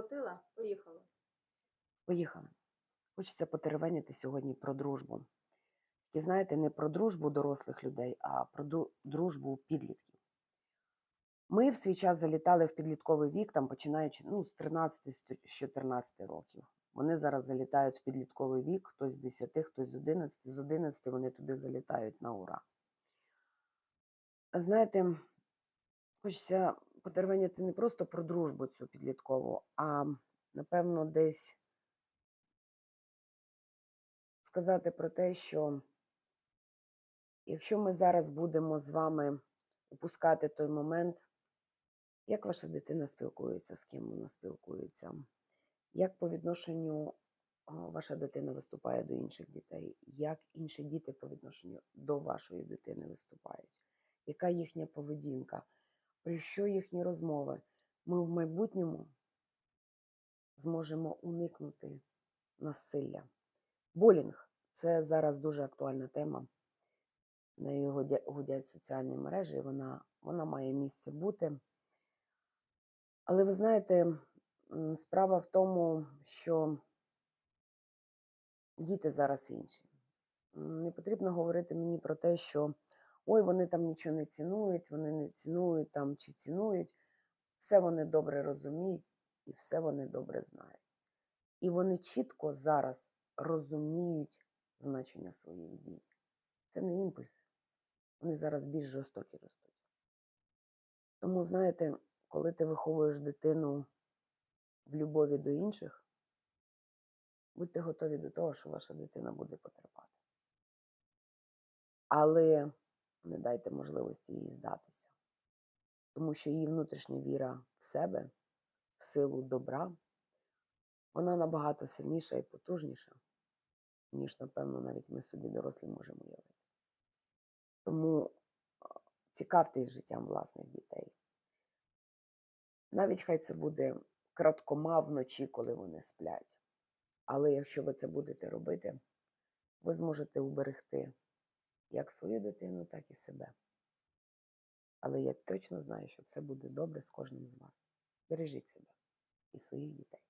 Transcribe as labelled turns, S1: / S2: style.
S1: закрутила, поїхала.
S2: Поїхали. Хочеться потеревеніти сьогодні про дружбу. І знаєте, не про дружбу дорослих людей, а про дружбу підлітків. Ми в свій час залітали в підлітковий вік, там починаючи ну, з 13 з 14 років. Вони зараз залітають в підлітковий вік, хтось з 10, хтось з 11, з 11 вони туди залітають на ура. Знаєте, хочеться потервеніти не просто про дружбу цю підліткову, а напевно десь сказати про те, що якщо ми зараз будемо з вами упускати той момент, як ваша дитина спілкується, з ким вона спілкується, як по відношенню ваша дитина виступає до інших дітей, як інші діти по відношенню до вашої дитини виступають, яка їхня поведінка, про що їхні розмови, ми в майбутньому зможемо уникнути насилля. Булінг це зараз дуже актуальна тема. Нею гудя- гудять соціальні мережі, вона, вона має місце бути. Але ви знаєте, справа в тому, що діти зараз інші. Не потрібно говорити мені про те, що ой, вони там нічого не цінують, вони не цінують там чи цінують. Все вони добре розуміють і все вони добре знають. І вони чітко зараз розуміють значення своїх дій. Це не імпульси. Вони зараз більш жорстокі ростуть. Тому, знаєте, коли ти виховуєш дитину в любові до інших, будьте готові до того, що ваша дитина буде потерпати. Але не дайте можливості їй здатися. Тому що її внутрішня віра в себе, в силу добра, вона набагато сильніша і потужніша, ніж, напевно, навіть ми собі дорослі можемо уявити. Тому цікавтесь життям власних дітей. Навіть хай це буде краткома вночі, коли вони сплять. Але якщо ви це будете робити, ви зможете уберегти як свою дитину, так і себе. Але я точно знаю, що все буде добре з кожним з вас. Бережіть себе і своїх дітей.